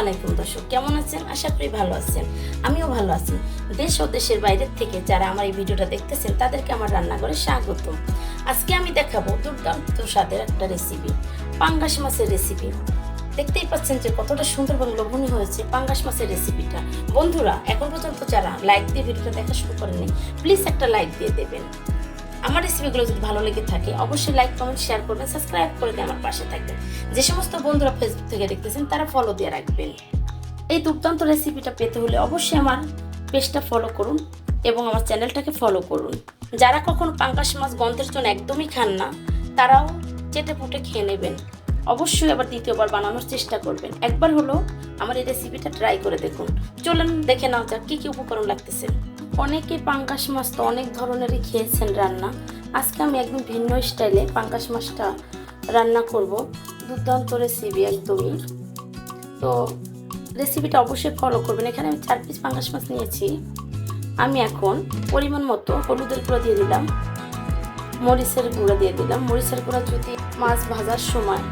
আলাইকুম দর্শক, কেমন আছেন? আশা করি ভালো আছেন। আমিও ভালো আছি। দেশ ও দেশের বাইরের থেকে যারা আমার এই ভিডিওটা দেখতেছেন, তাদেরকে আমার রান্নাঘরে স্বাগত আজকে আমি দেখাবো দুর্দান্ত স্বাদের একটা রেসিপি পাঙ্গাস মাছের রেসিপি দেখতেই পাচ্ছেন যে কতটা সুন্দর এবং লোভনীয় হয়েছে পাঙ্গাস মাছের রেসিপিটা বন্ধুরা, এখন পর্যন্ত যারা লাইক দিয়ে ভিডিওটা দেখা শুরু করেননি প্লিজ একটা লাইক দিয়ে দেবেন। আমার রেসিপিগুলো যদি ভালো লেগে থাকে, অবশ্যই লাইক কমেন্ট শেয়ার করবেন সাবস্ক্রাইব করে দিয়ে আমার পাশে থাকবেন। যে সমস্ত বন্ধুরা ফেসবুক থেকে দেখতেছেন, তারা ফলো দিয়ে রাখবেন। এই দুর্দান্ত রেসিপিটা পেতে হলে অবশ্যই আমার পেজটা ফলো করুন এবং আমার চ্যানেলটাকে ফলো করুন। যারা কখনো পাঙ্কাশ মাছ গন্ধের জন্য একদমই খান না, তারাও চেটে পুটে খেয়ে নেবেন। অবশ্যই আবার দ্বিতীয়বার বানানোর চেষ্টা করবেন। একবার হলো আমার এই রেসিপিটা ট্রাই করে দেখুন। চলুন দেখে নাও যাক কী কী উপকরণ লাগতেছে। অনেকে পাঙ্কাশ মাছ তো অনেক ধরনেরই খেয়েছেন রান্না। আজকে আমি একদম ভিন্ন স্টাইলে পাঙ্কাশ মাছটা রান্না করব। দুর্দান্ত রেসিপি একদমই। তো রেসিপিটা অবশ্যই ফলো করবেন। এখানে আমি চার পিস পাঙ্কাশ মাছ নিয়েছি। আমি এখন পরিমাণ মতো হলুদের গুঁড়ো দিয়ে দিলাম। মরিচের গুঁড়ো দিয়ে দিলাম। মরিচের গুঁড়ো যদি মাছ ভাজার সময়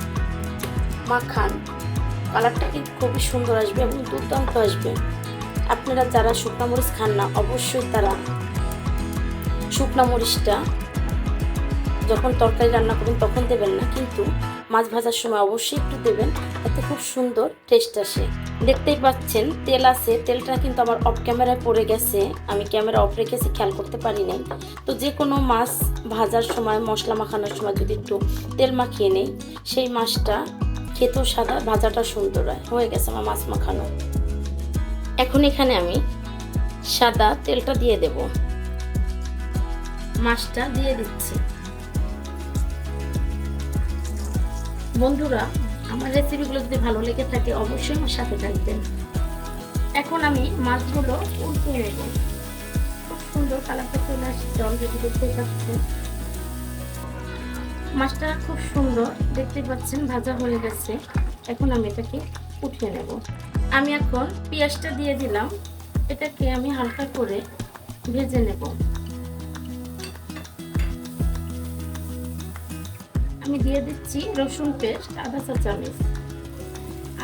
মাখান কালারটা কিন্তু খুবই সুন্দর আসবে এবং দুর্দান্ত আসবে। আপনারা যারা শুকনো মরিচ খান না, অবশ্যই তারা শুকনো মরিচটা যখন তরকারি রান্না করবেন তখন দেবেন না, কিন্তু মাছ ভাজার সময় অবশ্যই একটু দেবেন, এতে খুব সুন্দর টেস্ট আসে। দেখতেই পাচ্ছেন, তেল আছে, তেলটা কিন্তু আমার অফ ক্যামেরায় পড়ে গেছে, আমি ক্যামেরা অফ রেখেছি, খেয়াল করতে পারি নাই। তো যে কোনো মাছ ভাজার সময়, মশলা মাখানোর সময় যদি একটু তেল মাখিয়ে নেই, সেই মাছটা খেতেও সাদা, ভাজাটা সুন্দর হয়, হয়ে গেছে আমার মাছ মাখানো। এখন এখানে আমি সাদা তেলটা দিয়ে দেব। মাছটা দিয়ে দিচ্ছি। বন্ধুরা, আমার রেসিপিগুলো যদি ভালো লেগে থাকে, অবশ্যই আমার সাথে থাকবেন। এখন আমি মাছগুলো উল্টে নেব। খুব সুন্দর কালারটা চলে আসছে অলরেডি দেখতে পাচ্ছেন। মাছটা খুব সুন্দর, দেখতে পাচ্ছেন, ভাজা হয়ে গেছে। এখন আমি এটাকে উঠিয়ে নেব। আমি এখন পেঁয়াজটা দিয়ে দিলাম। এটাকে আমি হালকা করে ভেজে নেব। আমি দিয়ে দিচ্ছি রসুন পেস্ট আধা চা চামচ।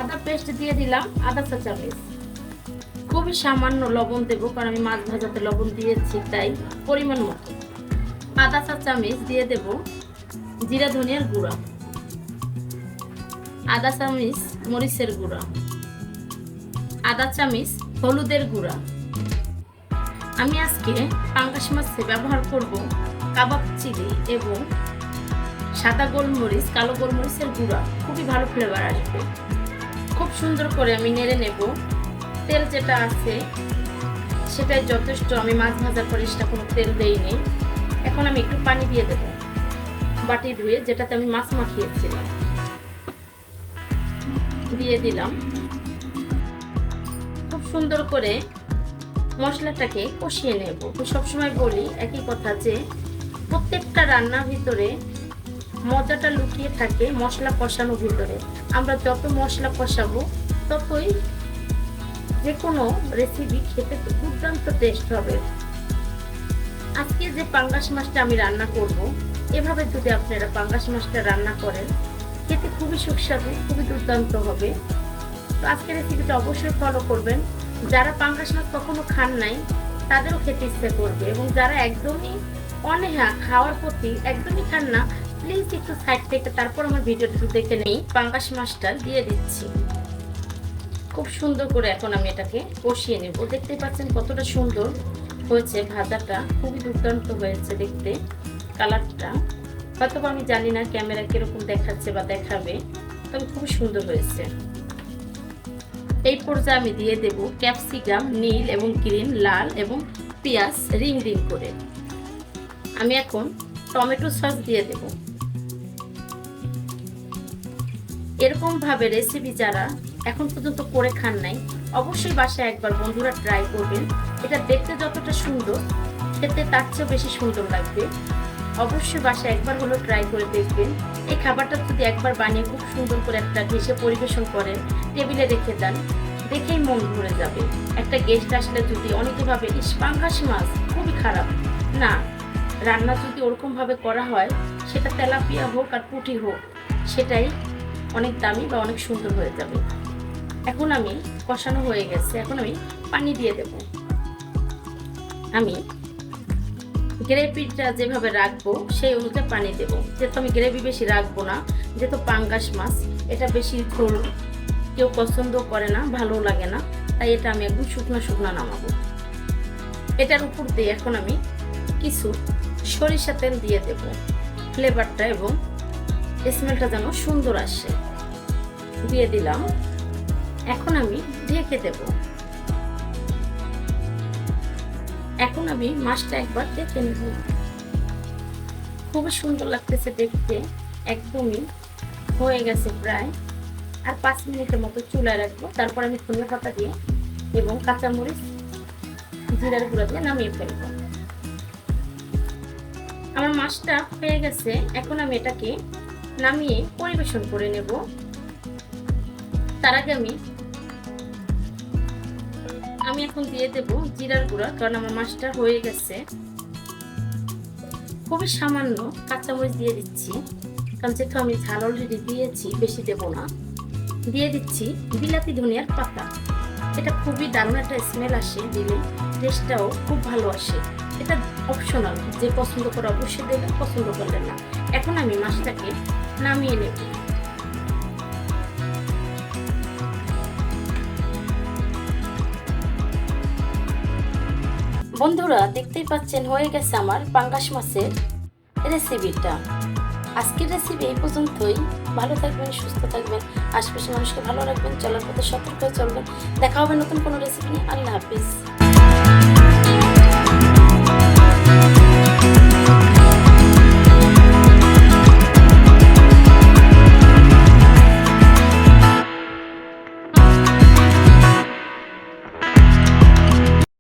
আদা পেস্ট দিয়ে দিলাম আধা চা চামচ। খুবই সামান্য লবণ দেবো, কারণ আমি মাছ ভাজাতে লবণ দিয়েছি, তাই পরিমাণ মতো। আদা চা চামচ দিয়ে দেব জিরা, ধনিয়ার গুঁড়া। আধা চামিচ, মরিচের গুঁড়া। আদা চামিচ, হলুদের গুঁড়া। আমি আজকে পাঙ্গাস মাছে ব্যবহার করব কাবাব চিলি এবং সাদা গোলমরিচ, কালো গোলমরিচের গুঁড়া। খুবই ভালো ফ্লেভার আসবে। খুব সুন্দর করে আমি নেড়ে নেব। তেল যেটা আছে, সেটাই যথেষ্ট। আমি মাছ ভাজার পরে সেটা কোনো তেল দেইনি এখন আমি একটু পানি দিয়ে দেব। বাটি ধুয়ে যেটাতে আমি মাছ মাখিয়েছিলাম। দিয়ে দিলাম। খুব সুন্দর করে মশলাটাকে কষিয়ে নেব। সবসময় বলি একই কথা যে, প্রত্যেকটা রান্নার ভিতরে মজাটা লুকিয়ে থাকে মশলা কষানোর ভিতরে। আমরা যত মশলা কষাবো, ততই যে কোনো রেসিপি খেতে দুর্দান্ত টেস্ট হবে। আজকে যে পাঙ্গাস মাছটা আমি রান্না করব, এভাবে যদি আপনারা পাঙ্গাস মাছটা রান্না করেন খেতে খুবই সুস্বাদু, খুবই দুর্দান্ত হবে। তো আজকের রেসিপিটা অবশ্যই ফলো করবেন। যারা পাঙ্গাস মাছ কখনো খান নাই, তাদেরও খেতে ইচ্ছে করবে এবং যারা একদমই অনেহা খাওয়ার প্রতি একদমই খান না প্লিজ একটু সাইড থেকে তারপর আমার ভিডিওটা দেখে নেই পাঙ্গাস মাছটা দিয়ে দিচ্ছি। খুব সুন্দর করে এখন আমি এটাকে কষিয়ে নেব। দেখতে পাচ্ছেন কতটা সুন্দর হয়েছে ভাজাটা। খুবই দুর্দান্ত হয়েছে দেখতে। কালারটা হয়তো আমি জানি না ক্যামেরা কীরকম দেখাচ্ছে বা দেখাবে, তবে খুবই সুন্দর হয়েছে। এই পর্যায়ে আমি দিয়ে দেব ক্যাপসিকাম, নীল এবং গ্রিন, লাল এবং পেঁয়াজ রিং রিং করে। আমি এখন টমেটো সস দিয়ে দেব। এরকম ভাবে রেসিপি যারা এখন পর্যন্ত করে খান নাই, অবশ্যই বাসায় একবার বন্ধুরা ট্রাই করবেন। এটা দেখতে যতটা সুন্দর, খেতে তার চেয়েও বেশি সুন্দর লাগবে। অবশ্যই বাসায় একবার হলো ট্রাই করে দেখবেন। এই খাবারটা যদি একবার বানিয়ে খুব সুন্দর করে একটা ঘেসে পরিবেশন করেন টেবিলে রেখে দেন, দেখেই মন ভরে যাবে। একটা গেস্ট আসলে যদি অনেকে ভাবে ইস মাছ, খুবই খারাপ। না, রান্না যদি ওরকমভাবে করা হয়, সেটা তেলাপিয়া হোক আর পুঁটি হোক, সেটাই অনেক দামি বা অনেক সুন্দর হয়ে যাবে। এখন আমি কষানো হয়ে গেছে, এখন আমি পানি দিয়ে দেব। আমি গ্রেভিটা যেভাবে রাখব, সেই অনুযায়ী পানি দেব। যেহেতু আমি গ্রেভি বেশি রাখব না, যেহেতু পাঙ্গাস মাছ, এটা বেশি ঝোল কেউ পছন্দ করে না, ভালো লাগে না, তাই এটা আমি একদম শুকনো শুকনো নামাবো। এটার উপর দিয়ে এখন আমি কিছু সরিষা তেল দিয়ে দেব ফ্লেভারটা এবং স্মেলটা যেন সুন্দর আসে। দিয়ে দিলাম। এখন আমি ঢেকে দেব। এখন আমি মাছটা একবার দেখে নেব। খুবই সুন্দর লাগতেছে দেখতে, একদমই হয়ে গেছে প্রায়। আর পাঁচ মিনিটের মতো চুলায় রাখব। তারপর আমি ধনিয়া পাতা দিয়ে এবং কাঁচামরিচ জিরার গুঁড়া দিয়ে নামিয়ে ফেলব। আমার মাছটা হয়ে গেছে। এখন আমি এটাকে নামিয়ে পরিবেশন করে নেব। তার আগে আমি আমি এখন দিয়ে দেব জিরার গুঁড়া, কারণ আমার মাছটা হয়ে গেছে। খুবই সামান্য কাঁচামরিচ দিয়ে দিচ্ছি, কারণ যেহেতু আমি ঝাল অলরেডি দিয়েছি, বেশি দেব না। দিয়ে দিচ্ছি বিলাতি ধনিয়ার পাতা। এটা খুবই দারুণ একটা স্মেল আসে দিলে টেস্টটাও খুব ভালো আসে। এটা অপশনাল যে পছন্দ করে অবশ্যই দেবেন, পছন্দ করলেন না। এখন আমি মাছটাকে নামিয়ে নেব। বন্ধুরা, দেখতেই পাচ্ছেন, হয়ে গেছে আমার পাঙ্গাস মাছের রেসিপিটা আজকের রেসিপি এই পর্যন্তই। ভালো থাকবেন, সুস্থ থাকবেন। আশপাশের মানুষকে ভালো রাখবেন। চলার পথে সতর্ক চলবেন। দেখা হবে নতুন কোনো রেসিপি নিয়ে। আল্লাহ হাফিজ।